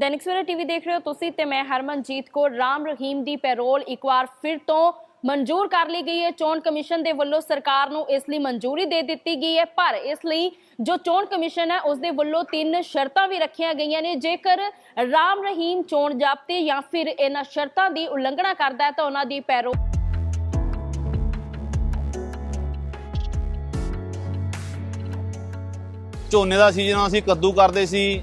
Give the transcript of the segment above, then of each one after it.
Dainik Savera TV ਦੇਖ ਰਹੇ ਹੋ ਤੁਸੀਂ ਤੇ ਮੈਂ ਹਰਮਨਜੀਤ ਕੌਰ। ਰਾਮ ਰਹੀਮ ਦੀ ਪੈਰੋਲ ਇੱਕ ਵਾਰ ਫਿਰ ਤੋਂ ਮਨਜ਼ੂਰ ਕਰ ਲਈ ਗਈ ਹੈ। ਚੋਣ ਕਮਿਸ਼ਨ ਦੇ ਵੱਲੋਂ ਸਰਕਾਰ ਨੂੰ ਇਸ ਲਈ ਮਨਜ਼ੂਰੀ ਦੇ ਦਿੱਤੀ ਗਈ ਹੈ, ਪਰ ਇਸ ਲਈ ਜੋ ਚੋਣ ਕਮਿਸ਼ਨ ਹੈ, ਉਸ ਦੇ ਵੱਲੋਂ ਤਿੰਨ ਸ਼ਰਤਾਂ ਵੀ ਰੱਖੀਆਂ ਗਈਆਂ ਨੇ। ਜੇਕਰ ਰਾਮ ਰਹੀਮ ਚੋਣ ਜ਼ਾਬਤੇ ਜਾਂ ਫਿਰ ਇਹਨਾਂ ਸ਼ਰਤਾਂ ਦੀ ਉਲੰਘਣਾ ਕਰਦਾ ਹੈ, ਤਾਂ ਉਹਨਾਂ ਦੀ ਪੈਰੋਲ ਝੋਨੇ ਦਾ ਸੀਜ਼ਨ ਅਸੀਂ ਕੱਦੂ ਕਰਦੇ ਸੀ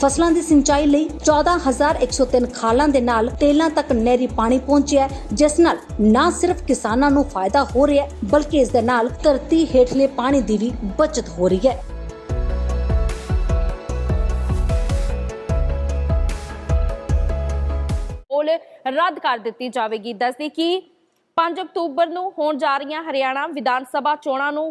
ਫਸਲਾਂ ਦੀ ਸਿੰਚਾਈ ਲਈ 14103 ਖਾਲਾਂ ਦੇ ਨਾਲ ਤੇਲਾਂ ਤੱਕ ਨਹਿਰੀ ਪਾਣੀ ਪਹੁੰਚਿਆ ਜਿਸ ਨਾਲ ਨਾ ਸਿਰਫ ਕਿਸਾਨਾਂ ਨੂੰ ਫਾਇਦਾ ਹੋ ਰਿਹਾ ਬਲਕਿ ਇਸ ਦੇ ਨਾਲ ਧਰਤੀ ਹੇਠਲੇ ਪਾਣੀ ਦੀ ਵੀ ਬਚਤ ਹੋ ਰਹੀ ਹੈ। ਪੋਲ ਰੱਦ ਕਰ ਦਿੱਤੀ ਜਾਵੇਗੀ। ਦੱਸਦੀ ਕਿ 5 ਅਕਤੂਬਰ ਨੂੰ ਹੋਣ ਜਾ ਰਹੀਆਂ ਹਰਿਆਣਾ ਵਿਧਾਨ ਸਭਾ ਚੋਣਾਂ ਨੂੰ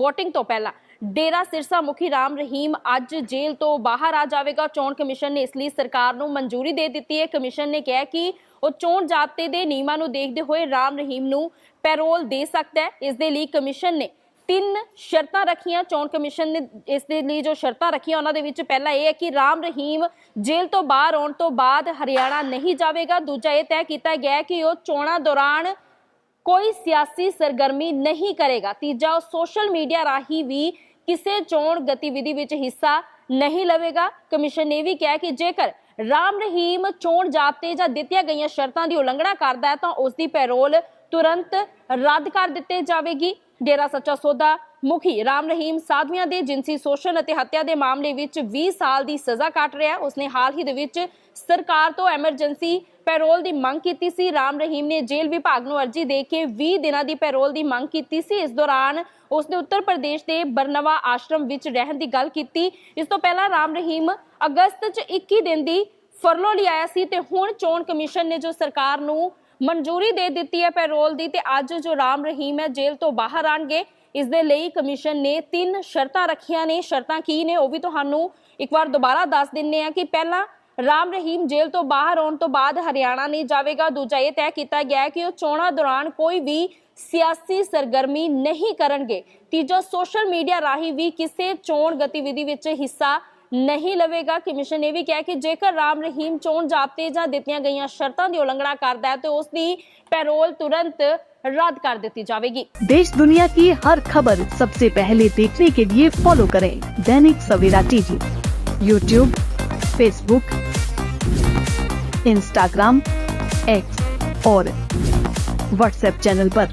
VOTING ਤੋਂ ਪਹਿਲਾਂ ਡੇਰਾ ਸਿਰਸਾ ਮੁਖੀ ਰਾਮ ਰਹੀਮ ਅੱਜ ਜੇਲ੍ਹ ਤੋਂ ਬਾਹਰ ਆ ਜਾਵੇਗਾ। ਚੋਣ ਕਮਿਸ਼ਨ ਨੇ ਇਸ ਲਈ ਸਰਕਾਰ ਨੂੰ ਮਨਜ਼ੂਰੀ ਦੇ ਦਿੱਤੀ ਹੈ। ਕਮਿਸ਼ਨ ਨੇ ਕਿਹਾ ਕਿ ਉਹ ਚੋਣ ਜ਼ਾਬਤੇ ਦੇ ਨਿਯਮਾਂ ਨੂੰ ਦੇਖਦੇ ਹੋਏ ਰਾਮ ਰਹੀਮ ਨੂੰ ਪੈਰੋਲ ਦੇ ਸਕਦਾ ਹੈ। ਇਸ ਦੇ ਲਈ ਕਮਿਸ਼ਨ ਨੇ ਤਿੰਨ ਸ਼ਰਤਾਂ ਰੱਖੀਆਂ। ਚੋਣ ਕਮਿਸ਼ਨ ਨੇ ਇਸ ਦੇ ਲਈ ਜੋ ਸ਼ਰਤਾਂ ਰੱਖੀਆਂ, ਉਹਨਾਂ ਦੇ ਵਿੱਚ ਪਹਿਲਾ ਇਹ ਹੈ ਕਿ ਰਾਮ ਰਹੀਮ ਜੇਲ੍ਹ ਤੋਂ ਬਾਹਰ ਆਉਣ ਤੋਂ ਬਾਅਦ ਹਰਿਆਣਾ ਨਹੀਂ ਜਾਵੇਗਾ। ਦੂਜਾ ਇਹ ਤੈਅ ਕੀਤਾ ਗਿਆ ਕਿ ਉਹ ਚੋਣਾਂ ਦੌਰਾਨ ਕੋਈ ਸਿਆਸੀ ਸਰਗਰਮੀ ਨਹੀਂ ਕਰੇਗਾ। ਤੀਜਾ, ਉਹ ਸੋਸ਼ਲ ਮੀਡੀਆ ਰਾਹੀਂ ਵੀ ਕਿਸੇ ਚੋਣ ਗਤੀਵਿਧੀ ਵਿੱਚ ਹਿੱਸਾ ਨਹੀਂ ਲਵੇਗਾ। ਕਮਿਸ਼ਨ ਨੇ ਇਹ ਵੀ ਕਿਹਾ ਕਿ ਜੇਕਰ ਰਾਮ ਰਹੀਮ ਚੋਣ ਜ਼ਾਬਤੇ ਜਾਂ ਦਿੱਤੀਆਂ ਗਈਆਂ ਸ਼ਰਤਾਂ ਦੀ ਉਲੰਘਣਾ ਕਰਦਾ ਹੈ, ਤਾਂ ਉਸ ਦੀ ਪੈਰੋਲ ਤੁਰੰਤ ਰੱਦ ਕਰ ਦਿੱਤੇ ਜਾਵੇਗੀ। ਡੇਰਾ ਸੱਚਾ ਸੌਦਾ ਮੁਖੀ ਰਾਮ ਰਹੀਮ ਸਾਧਵੀਆਂ ਦੇ ਜਿੰਸੀ ਸ਼ੋਸ਼ਣ ਅਤੇ ਹੱਤਿਆ ਦੇ ਮਾਮਲੇ ਵਿੱਚ 20 ਸਾਲ ਦੀ ਸਜ਼ਾ ਕੱਟ ਰਿਹਾ ਉਸਨੇ ਹਾਲ ਹੀ ਦੇ ਵਿੱਚ ਸਰਕਾਰ ਤੋਂ ਐਮਰਜੈਂਸੀ ਪੈਰੋਲ ਦੀ ਮੰਗ ਕੀਤੀ ਸੀ। ਰਾਮ ਰਹੀਮ ਨੇ ਜੇਲ੍ਹ ਵਿਭਾਗ ਨੂੰ ਅਰਜ਼ੀ ਦੇ ਕੇ 20 ਦਿਨਾਂ ਦੀ ਪੈਰੋਲ ਦੀ ਮੰਗ ਕੀਤੀ ਸੀ। ਇਸ ਦੌਰਾਨ ਉਸਨੇ ਉੱਤਰ ਪ੍ਰਦੇਸ਼ ਦੇ ਬਰਨਵਾ ਆਸ਼ਰਮ ਵਿੱਚ ਰਹਿਣ ਦੀ ਗੱਲ ਕੀਤੀ। ਇਸ ਤੋਂ ਪਹਿਲਾਂ ਰਾਮ ਰਹੀਮ ਅਗਸਤ 'ਚ 21 ਦਿਨ ਦੀ ਫਰਲੋ ਲਈ ਆਇਆ ਸੀ ਤੇ ਹੁਣ ਚੋਣ ਕਮਿਸ਼ਨ ਨੇ ਜੋ ਸਰਕਾਰ ਨੂੰ ਮਨਜ਼ੂਰੀ ਦੇ ਦਿੱਤੀ ਹੈ ਪੈਰੋਲ ਦੀ ਤੇ ਅੱਜ ਜੋ ਰਾਮ ਰਹੀਮ ਹੈ ਜੇਲ੍ਹ ਤੋਂ ਬਾਹਰ ਆਣਗੇ। ਇਸ ਦੇ ਲਈ ਕਮਿਸ਼ਨ ਨੇ ਤਿੰਨ ਸ਼ਰਤਾਂ ਰੱਖੀਆਂ ਨੇ। ਸ਼ਰਤਾਂ ਕੀ ਨੇ ਉਹ ਵੀ ਤੁਹਾਨੂੰ ਇੱਕ ਵਾਰ ਦੁਬਾਰਾ ਦੱਸ ਦਿੰਨੇ ਆ ਕਿ ਪਹਿਲਾਂ ਰਾਮ ਰਹੀਮ ਜੇਲ੍ਹ ਤੋਂ ਬਾਹਰ ਆਉਣ ਤੋਂ ਬਾਅਦ ਹਰਿਆਣਾ ਨਹੀਂ ਜਾਵੇਗਾ। ਦੂਜਾ ਇਹ ਤੈਅ ਕੀਤਾ ਗਿਆ ਕਿ ਉਹ ਚੋਣਾਂ ਦੌਰਾਨ ਕੋਈ ਵੀ ਸਿਆਸੀ ਸਰਗਰਮੀ ਨਹੀਂ ਕਰਨਗੇ। ਤੀਜਾ, ਸੋਸ਼ਲ ਮੀਡੀਆ ਰਾਹੀਂ ਵੀ ਕਿਸੇ ਚੋਣ ਗਤੀਵਿਧੀ ਵਿੱਚ ਹਿੱਸਾ ਨਹੀਂ ਲਵੇਗਾ ਕਮਿਸ਼ਨ ਨੇ ਵੀ ਕਿਹਾ ਕਿ ਜੇਕਰ ਰਾਮ ਰਹੀਮ ਚੋਣ ਜ਼ਾਬਤੇ ਜਾਂ ਦਿੱਤੀਆਂ ਗਈਆਂ ਸ਼ਰਤਾਂ ਦੀ ਉਲੰਘਣਾ ਕਰਦਾ ਹੈ ਤੇ ਉਸ ਦੀ ਪੈਰੋਲ ਤੁਰੰਤ ਰੱਦ ਕਰ ਦਿੱਤੀ ਜਾਵੇਗੀ देश दुनिया की हर खबर सबसे पहले देखने के लिए फॉलो करें Dainik Savera TV YouTube Facebook Instagram X और व्हाट्सएप चैनल पर।